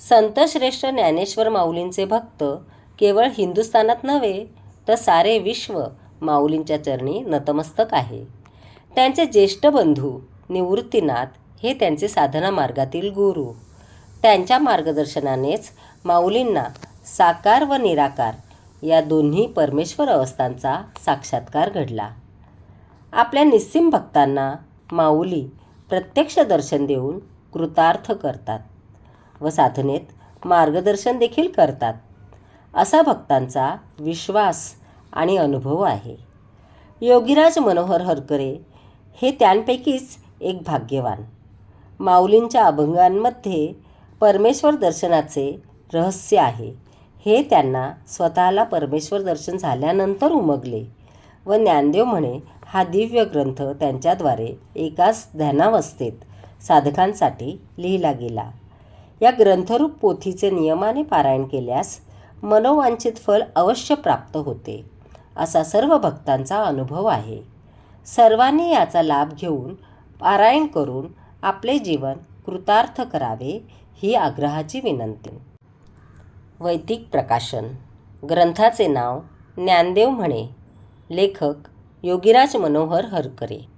संतश्रेष्ठ ज्ञानेश्वर माऊलींचे भक्त केवळ हिंदुस्थानात नव्हे तर सारे विश्व माऊलींच्या चरणी नतमस्तक आहे. त्यांचे ज्येष्ठ बंधू निवृत्तीनाथ हे त्यांचे साधना मार्गातील गुरु. त्यांच्या मार्गदर्शनानेच माऊलींना साकार व निराकार या दोन्ही परमेश्वर अवस्थांचा साक्षात्कार घडला. आपल्या निस्सिम भक्तांना माऊली प्रत्यक्ष दर्शन देऊन कृतार्थ करतात. व साधनेत मार्गदर्शन देखील करतात. असा भक्तांचा विश्वास आणि अनुभव आहे. योगीराज मनोहर हरकरे हे त्यांपैकीच एक भाग्यवान. माऊलींच्या अभंगांमध्ये परमेश्वर दर्शनाचे रहस्य आहे. हे त्यांना स्वतःला परमेश्वर दर्शन झाल्यानंतर उमगले व ज्ञानदेव म्हणे हा दिव्य ग्रंथ त्यांच्याद्वारे एकाच ध्यानावस्थेत साधकांसाठी लिहिला गेला. या ग्रंथरूप पोथीचे नियमाने पारायण केल्यास मनोवांछित फल अवश्य प्राप्त होते असा सर्व भक्तांचा अनुभव आहे. सर्वांनी याचा लाभ घेऊन पारायण करून आपले जीवन कृतार्थ करावे ही आग्रहाची विनंती. वैदिक प्रकाशन. ग्रंथाचे नाव ज्ञानदेव म्हणे. लेखक योगीराज मनोहर हरकरे.